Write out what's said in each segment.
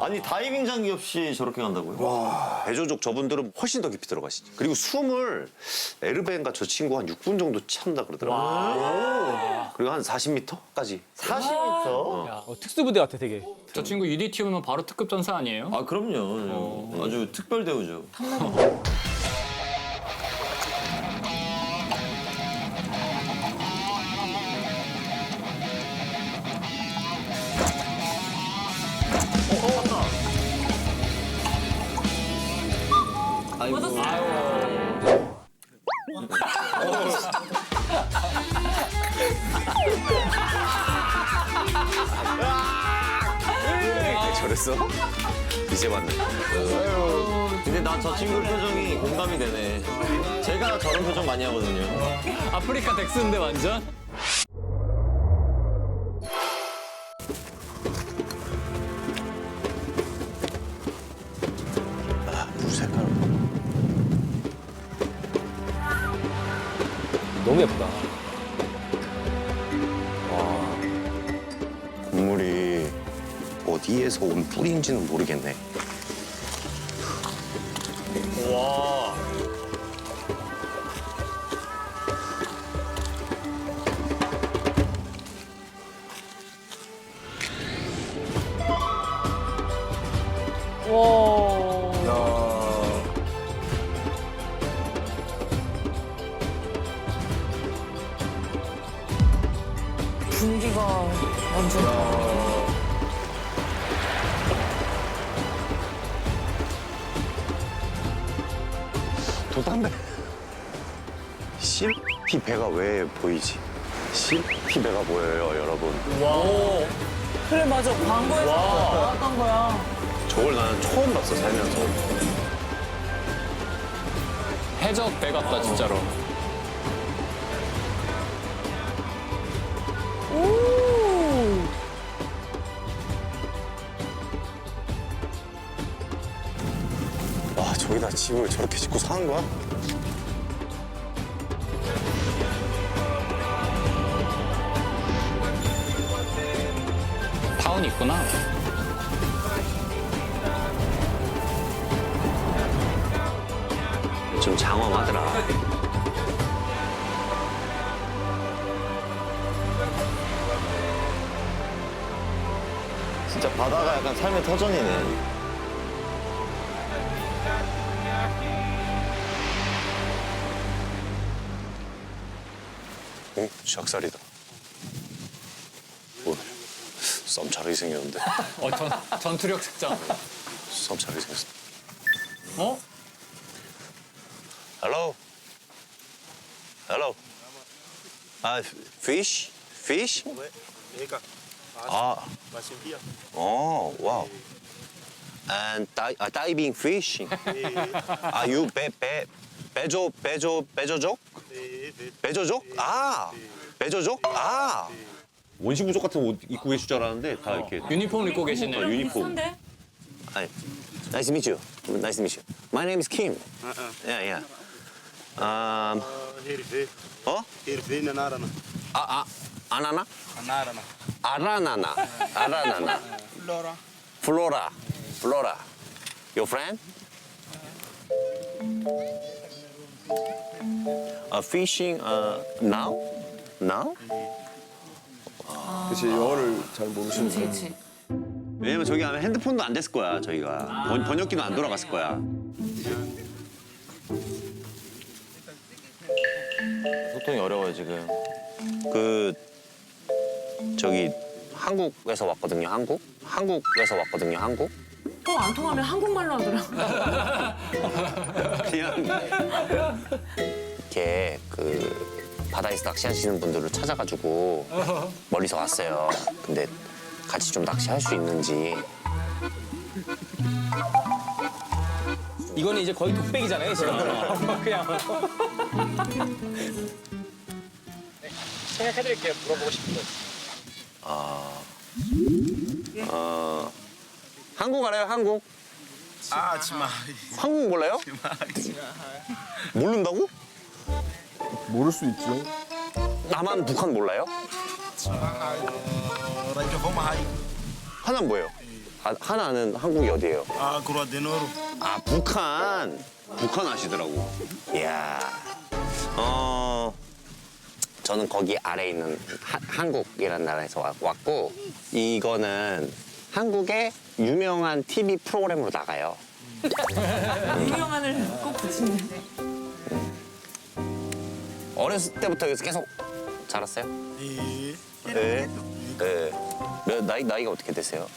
아니 다이빙 장기 없이 저렇게 간다고요? 배조족 저분들은 훨씬 더 깊이 들어가시죠. 그리고 숨을 에르벤과 저 친구 한 6분 정도 참다 그러더라고요. 그리고 한 40m까지. 40m? 어, 특수부대 같아 되게. 저 친구 UDT 오면 바로 특급 전사 아니에요? 아 그럼요. 아주 특별 대우죠. 저랬어? 이제 봤네. 근데 난저 친구 표정이 공감이 되네. 제가 저런 표정 많이 하거든요. 아프리카 덱스인데 완전? 물 색깔. 너무 예쁘다. 어디에서 온 뿌리인지는 모르겠네. 분 배가 왜 보이지? 실피 배가 보여요, 여러분. 그래 맞아 광고에서 나왔던 거야. 저걸 나는 처음 봤어, 살면서. 해적 배 같다 진짜로. 와, 저기다 집을 저렇게 짓고 사는 거야? 타운 있구나. 좀 장엄하더라. 진짜 바다가 약간 삶의 터전이네. 응? 작살이다. 뭐, 썸 잘하게 생겼는데. 어, 전, 전투력 특장. 썸 잘하게 생겼어. 어? Hello. Hello. 아, fish? Fish? 아. 어, 와우. And di uh, diving fishing. Are you 배, 배, 배조, 배조, 배조족? 배조족? 아, 배조족? 아. 원시부족 같은 옷 입고 계실 줄 알았는데 다 이렇게 유니폼 입고 계시네 요. 유니폼. 비슷한데? Hi. Nice to meet you. Nice to meet you. My name is Kim. Uh-uh. Yeah, yeah. Um, 어? herve na narana. 아, 아, 아나나? Narana. 아라나나. 아라나나. Flora. 플로라. 플로라. Your friend? Uh, fishing uh, now? Now? 그치 영어를 잘 모르시는 그치 그치. 왜냐면 저기 아마 핸드폰도 안 됐을 거야, 저희가. 번, 번역기도 안 돌아갔을 거야. 소통이 어려워요 지금. 그 저기 한국에서 왔거든요. 한국? 한국에서 왔거든요. 한국? 또 안 통하면 한국말로 하더라. 그냥 이렇게 그 바다에서 낚시하시는 분들을 찾아가지고 멀리서 왔어요. 근데 같이 좀 낚시할 수 있는지 이거는 이제 거의 독백이잖아요 지금. 그냥. 생각해드릴게요. 물어보고 싶은 거. 어 한국 알아요? 한국? Ah, demais. 한국 몰라요? 모른다고? 모를 수 있죠. 남한 북한 몰라요? 하나는 뭐예요? 하, 하나는 한국이 어디예요? De Noro. 아 북한 북한 아시더라고 이야 어 저는 거기 아래 있는 하- 한국이라는 나라에서 와- 왔고 이거는 한국의 유명한 TV 프로그램으로 나가요 유명한을 꼭 붙이네. 어렸을 때부터 여기서 계속 자랐어요? E 네. 네. 몇, 나이, 나이가 어떻게 되세요?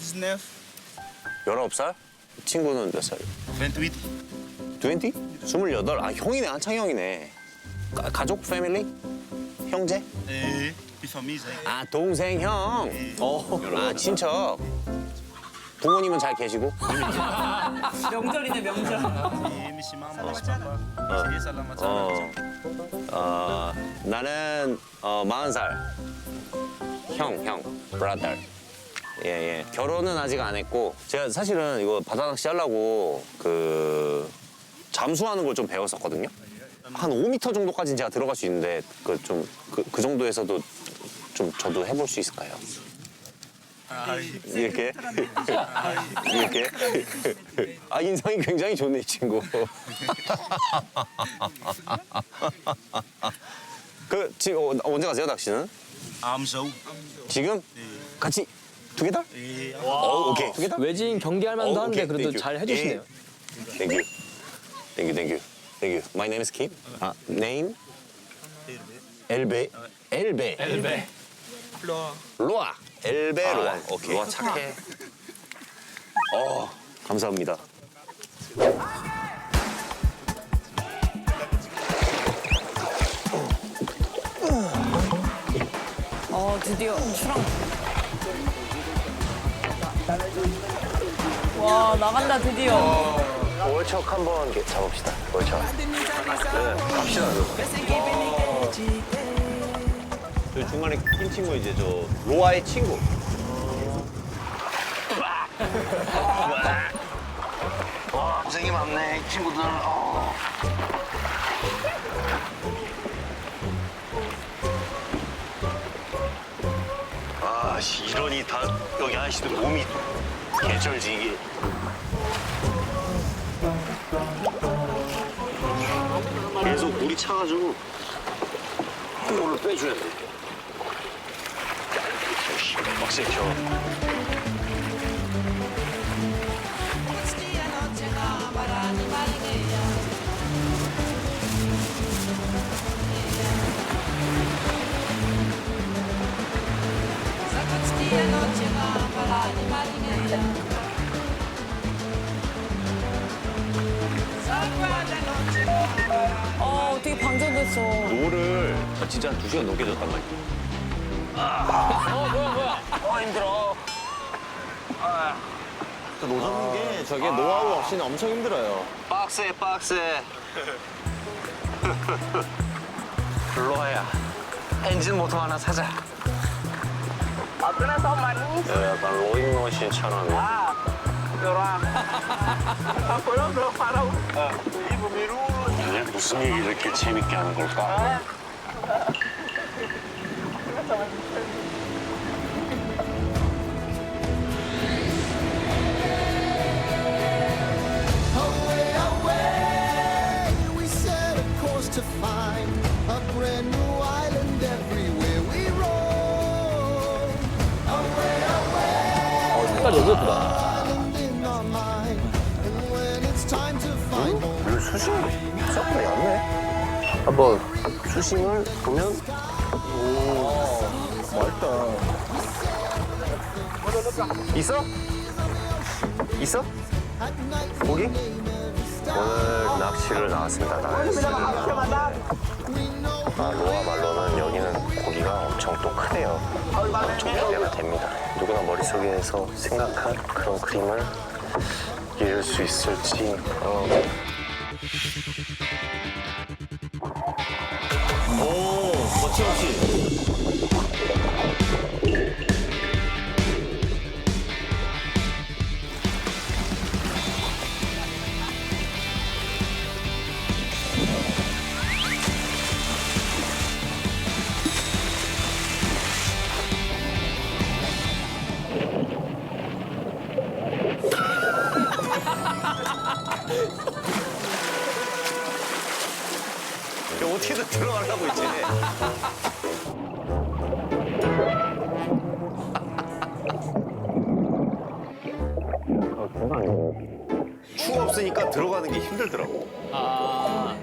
19, 19살? 친구는 몇 살? 28. 20? 28? 아 형이네 한창 형이네 가, 가족 패밀리? 형제? Família. 아 동생 형. 어. 아 친척. 부모님은 잘 계시고. 명절이네 명절. Salama 어. 어 나는 어 마흔 살. 형 형. 브라더. 예 예. 결혼은 아직 안 했고 제가 사실은 이거 바다 낚시 하려고 그 잠수하는 걸 좀 배웠었거든요. 한 5m 정도까지는 제가 들어갈 수 있는데 그 좀 그 그 정도에서도 좀 저도 해볼 수 있을까요? 이렇게 이렇게 아 인상이 굉장히 좋네 이 친구. 그 지금 어, 언제 가세요 낚시는? Amzou. 지금 같이 두 개다? 어 오케이 두 개다? 외지인 경기할 만도 어, 한데 오케이, 그래도 thank you. 잘 해주시네요. 예. Thank you. Thank you, thank you, thank you. My name is Kim. 아 name 엘베 엘베 엘베. 로아 엘베 로아. 오케이. 로아 착해. 어 감사합니다. 어 드디어 출항. 와 나간다 드디어. 월척 한번 잡읍시다. 월척. 네, 갑시다. 저 중간에 낀 친구 이제 저 로아의 친구. 고생이 많네, 친구들. 어. 아, 씨, 이러니 다 여기 아저씨들 몸이 개쩔지 이게. 계속 물이 차가지고 이걸로 빼줘야 돼. 씨, 빡세 켜. 어 어떻게 방전됐어. 노를 진짜 한 두 시간 넘게 줬단 말이야. 노 잡는 게 저게 노하우 없이는 엄청 힘들어요. 빡세 빡세. 로아야, 엔진 모터 하나 사자. 약간 로잉머신처럼. 얘네 무슨 일이 이렇게 재밌게 하는 걸까? 색깔 너무 예쁘다. 이거 수심 생각보다 얇네. 한번 수심을 보면 있어? 있어? 고기? 오늘 낚시를 나왔습니다. 낚시를. 아, 로아 말로는 여기는 고기가 엄청 또 크대요. 기대가 됩니다. 누구나 머릿속에서 생각한 그런 그림을 이룰 수 있을지 어, 오, 거침없이. 어떻게든 들어가려고 이제. 추 없으니까 들어가는 게 힘들더라고. 아.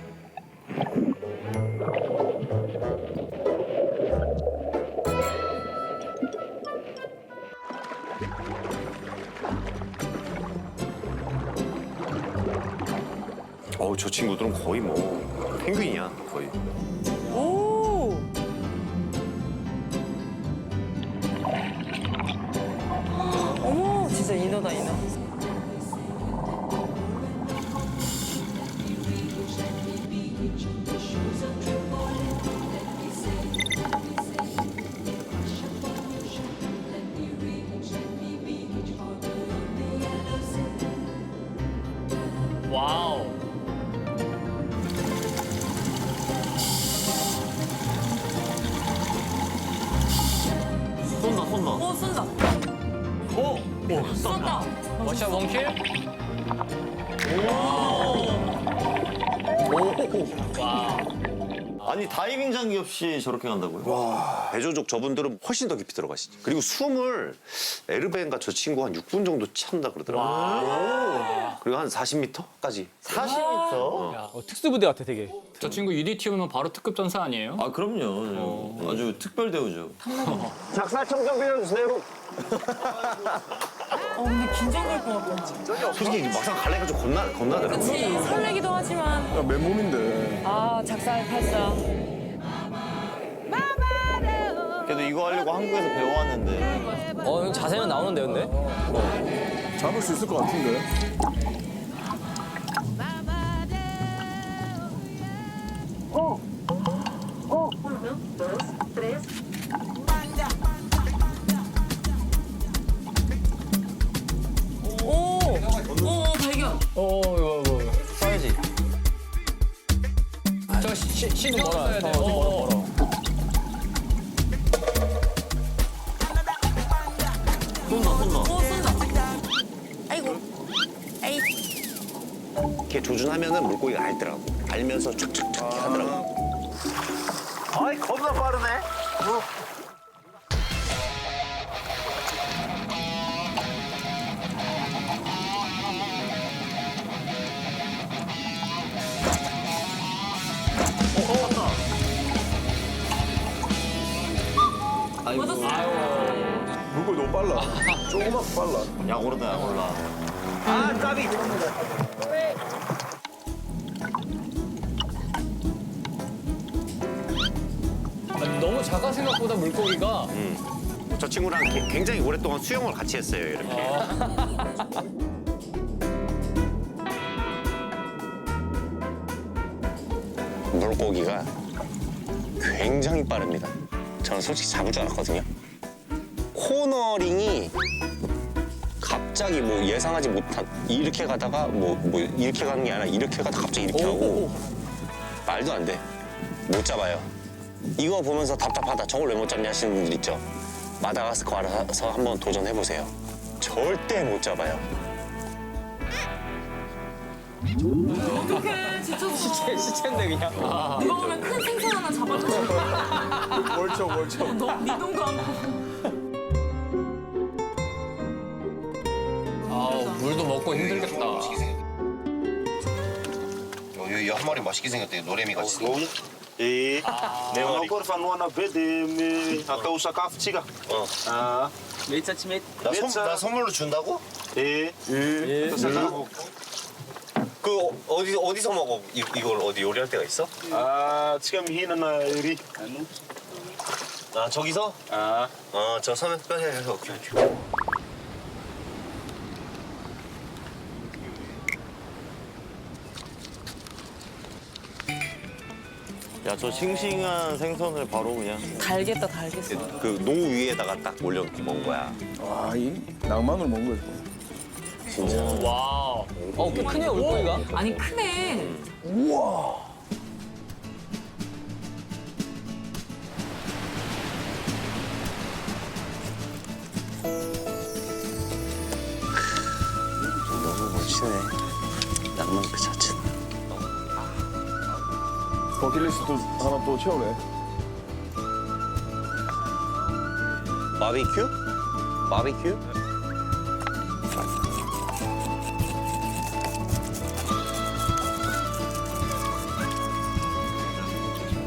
어우 저 친구들은 거의 뭐 진짜 인어다, 인어. 없이 저렇게 간다고요? 배조족 저분들은 훨씬 더 깊이 들어가시죠. 그리고 숨을 에르벤과 저 친구 한 6분 정도 참다 그러더라고요. 그리고 한 40m까지. 40m? 어, 특수부대 같아 되게. 저 친구 UDT 오면 바로 특급 전사 아니에요? 아 그럼요. 아주 특별 대우죠. 어, 근데 긴장될 것 같아. 솔직히 막상 갈래가 좀 겁나, 겁나더라고요. 그치, 설레기도 하지만. 야, 맨몸인데. 아, 작살 팔사. 그래도 이거 하려고 한국에서 배워왔는데 어 여기 자세는 나오는데 근데. 잡을 수 있을 것 같은데. 오, 아이고. 물고기 너무 빨라. 조금만 빨라. 약 오르다 약 올라. 아 까비. 아니, 너무 작아 생각보다 물고기가. 저 친구랑 게- 굉장히 오랫동안 수영을 같이 했어요, 이렇게. 물고기가 굉장히 빠릅니다. 저는 솔직히 잡을 줄 알았거든요. 코너링이 갑자기 뭐 예상하지 못한 이렇게 가다가 뭐, 뭐 이렇게 가는 게 아니라 이렇게 가다 가 갑자기 이렇게 하고 말도 안 돼. 못 잡아요. 이거 보면서 답답하다. 저걸 왜 못 잡냐 하시는 분들 있죠. 마다가스커 알아서 한번 도전해 보세요. 절대 못 잡아요. 어떡해, 지쳤어. 시체 시체인데 그냥. 누가 보면 큰 생선 하나 잡아줘. 월척, 월척. 너네 돈도 않고. 아, 물도 먹고 힘들겠다. 여기 한 마리 맛있게 생겼대. 노래미 같이. E ne ho ancora fanno una vede me a causa kafchiga. 어. Ah. 나, 선, 나 선물로 준다고? E 그 어- 어디 어디서 먹어? 이, 이걸 어디 요리할 때가 있어? ah chiga mihina na ri. 아 저기서? Ah. 어저 서면 빼서 오케이 오케이. 야 저 싱싱한 생선을 바로 그냥. 달겠다, 달겠어. 그 노 위에다가 딱 올려 먹은 거야. 아, 이 낭만을 먹은 거지. 진짜. 와우. 어꽤 크네요 물고기가. 아니, 크네. 너무 멋지네. 낭만 그 자체. 버킷리스트 하나 또 채우네. 바비큐? 바비큐?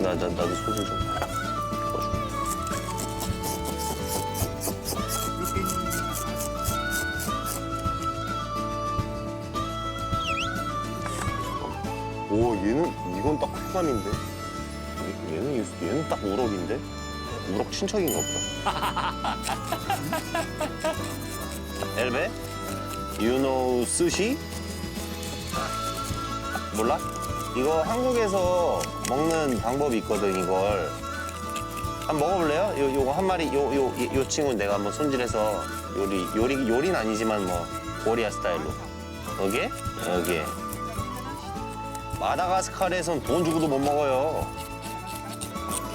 나, 나, 나도 소주 좀. 오, 얘는, 이건 딱 쾌감인데? 얘는, 얘는 딱 우럭인데? 우럭 친척인가 보다. 엘베? You know 스시? 몰라? 이거 한국에서 먹는 방법이 있거든, 이걸. 한번 먹어볼래요? 요, 요거 한 마리, 요, 요, 이- 요 친구는 내가 한번 손질해서 요리, 요리, 요리는 아니지만 뭐, 코리아 스타일로. 여기에? 여기에. 마다가스카르에선 돈 주고도 못 먹어요.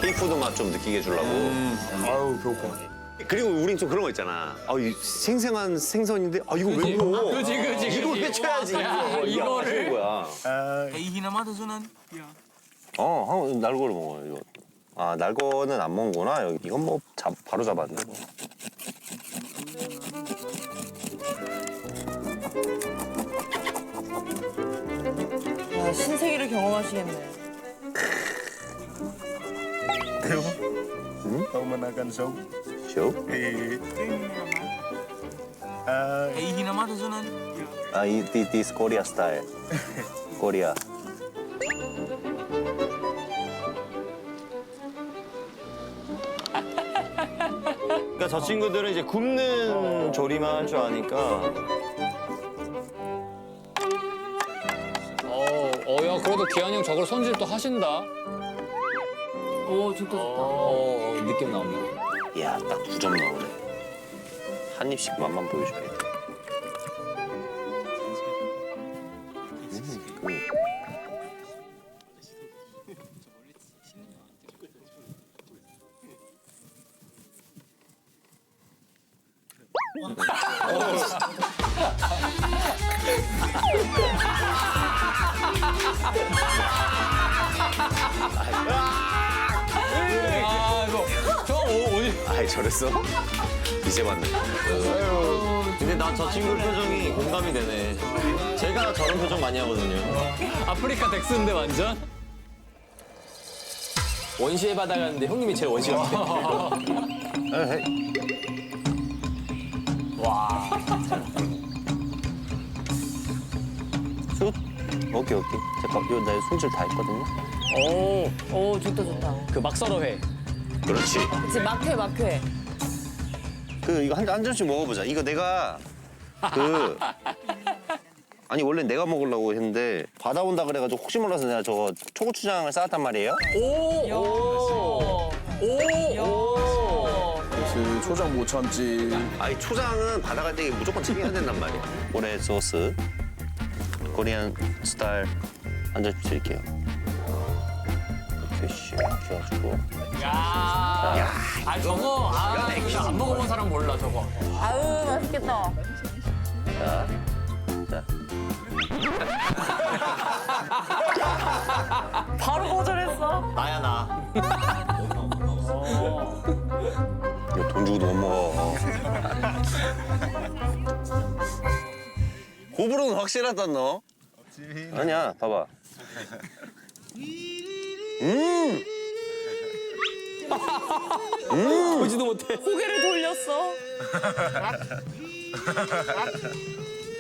케이푸드 맛 좀 느끼게 해주려고. 아유, 배고파. 그리고 우린 좀 그런 거 있잖아. 아, 이 생생한 생선인데, 아, 이거 왜 먹어? 그지 그지 이걸 회쳐야지. 야, 이게 이거를 맛있는 거야. 어, 한 날거를 먹어요, 이거. 아, 날거는 안 먹는구나. 여기. 이건 뭐 잡, 바로 잡았네. 뭐. 와, 신세계를 경험하시겠네. Kau menakan saus. 쇼? Eh. 아, 이, this, this Korea style. 코리아. 그러니까 저 친구들은 이제 굽는 조리만 할 줄 아니까 어, 어, 야, 그래도 기한이 형 저걸 손질 또 하신다. 오, 좋다, 좋다. 어, 느낌 나옵니다. 이야, 딱 9점 나오네. 한 입씩 맛만 보여줘야 돼. 음, 완전. 원시에 받아갔는데 형님이 제일 원시 같아. 슛. 오케이, 오케이. 잠깐, 이거 나 손질 다 했거든요. 오, 오, 좋다, 좋다. 그 막설어회. 그렇지. 그치, 막회, 막회. 그 이거 한, 한 점씩 먹어보자. 이거 내가 그 아니 원래 내가 먹으려고 했는데 바다 온다 그래가지고 혹시 몰라서 내가 저거 초고추장을 쌓았단 말이에요. 오, 오, 오, 오. 역시 초장 못 참지. 아니 초장은 바다 갈때 무조건 챙겨야 된단 말이야. 고래 소스, 코리안 스타일 한 점씩 드릴게요. 이렇게 씩 해가지고 야, 아 저거 아, 진짜 안 먹어본 사람 몰라 저거. 아우, 맛있겠다. 자, 자. 바로 거절했어. 나야 나. 이거 돈 주고도 못 먹어. 호불호는 확실하다 너. 아니야, 봐봐. 음, 보지도 못해. 고개를 돌렸어.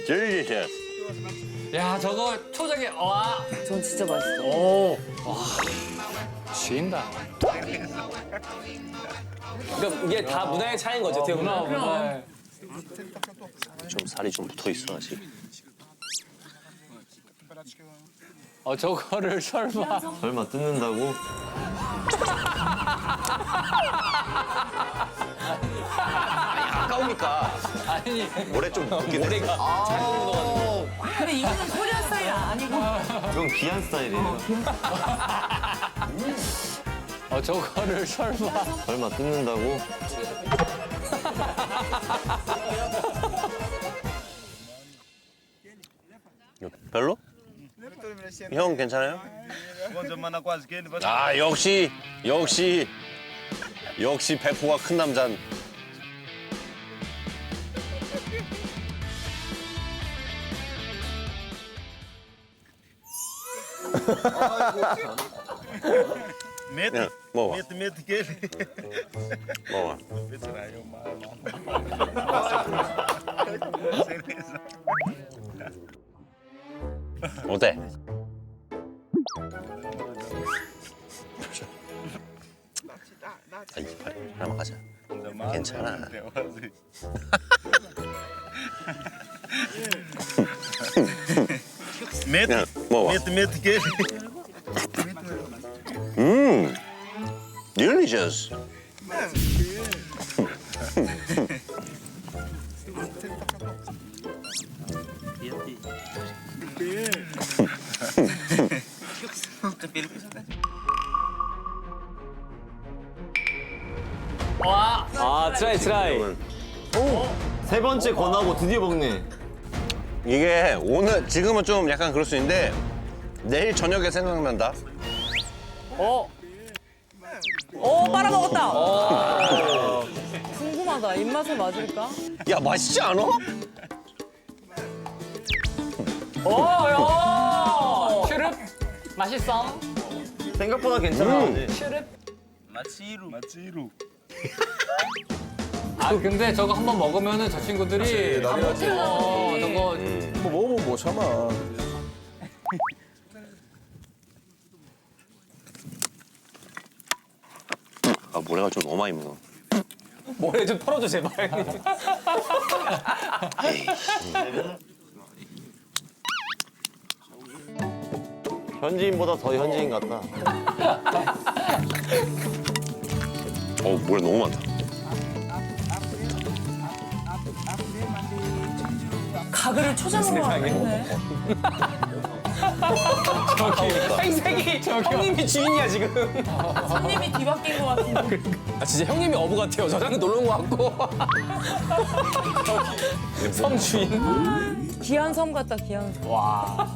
젤리셔스. 야 저거 초장에 와. 전 진짜 맛있어. 오, 와, 지인다. 그러니까 이게 다 문화의 차이인 거죠, 어떻게 문화 보면. 문화. 좀 살이 좀 붙어 있어 아직. 어 저거를 설마. 설마 뜯는다고? 아까우니까 아니 모래 좀 붓게 됐어. 모래가 잘 묻어가지고. 근데 이거는 코리아 스타일 아니고. 이건 귀한 스타일이에요. 어 저거를 설마. 설마 뜯는다고? 별로? 형 괜찮아요? Mana quase. 아 역시 역시 역시 배포가 큰 남잔. Mete, 야, 먹어봐. mete, mete que ele. 먹어봐. 어때? 아 이, 빨리 하나만 가자. 괜찮아. Mete, 야, 먹어봐. mete que ele. 음, delicious. 아, 트라이, 트라이. 세 번째 권하고 드디어 먹네. 이게 오늘 지금은 좀 약간 그럴 수 있는데 내일 저녁에 생각난다. 어? 오 빨아먹었다. 궁금하다. 입맛에 맞을까? 야 맛있지 않아? 어, 슈릅 맛있어. 생각보다 괜찮아. 음. 슈릅. Matsiro. Matsiro. 아 근데 저거 한번 먹으면은 저 친구들이 난리 나지. 어 저거 뭐 먹어보면 못 참아. 아 모래가 좀 너무 많이 묻어. 모래 좀 털어줘, 제발. 현지인보다 더 현지인 같다. 어 모래 너무 많다. 가글을 초장으로 하네. 행색이 형님이 주인이야, 지금. 손님이 뒤바뀐 것 같은데. 아, 진짜 형님이 어부 같아요. 저장에 놀러 온 것 같고. 섬 주인. 귀한 섬 같다, 귀한 섬. 와.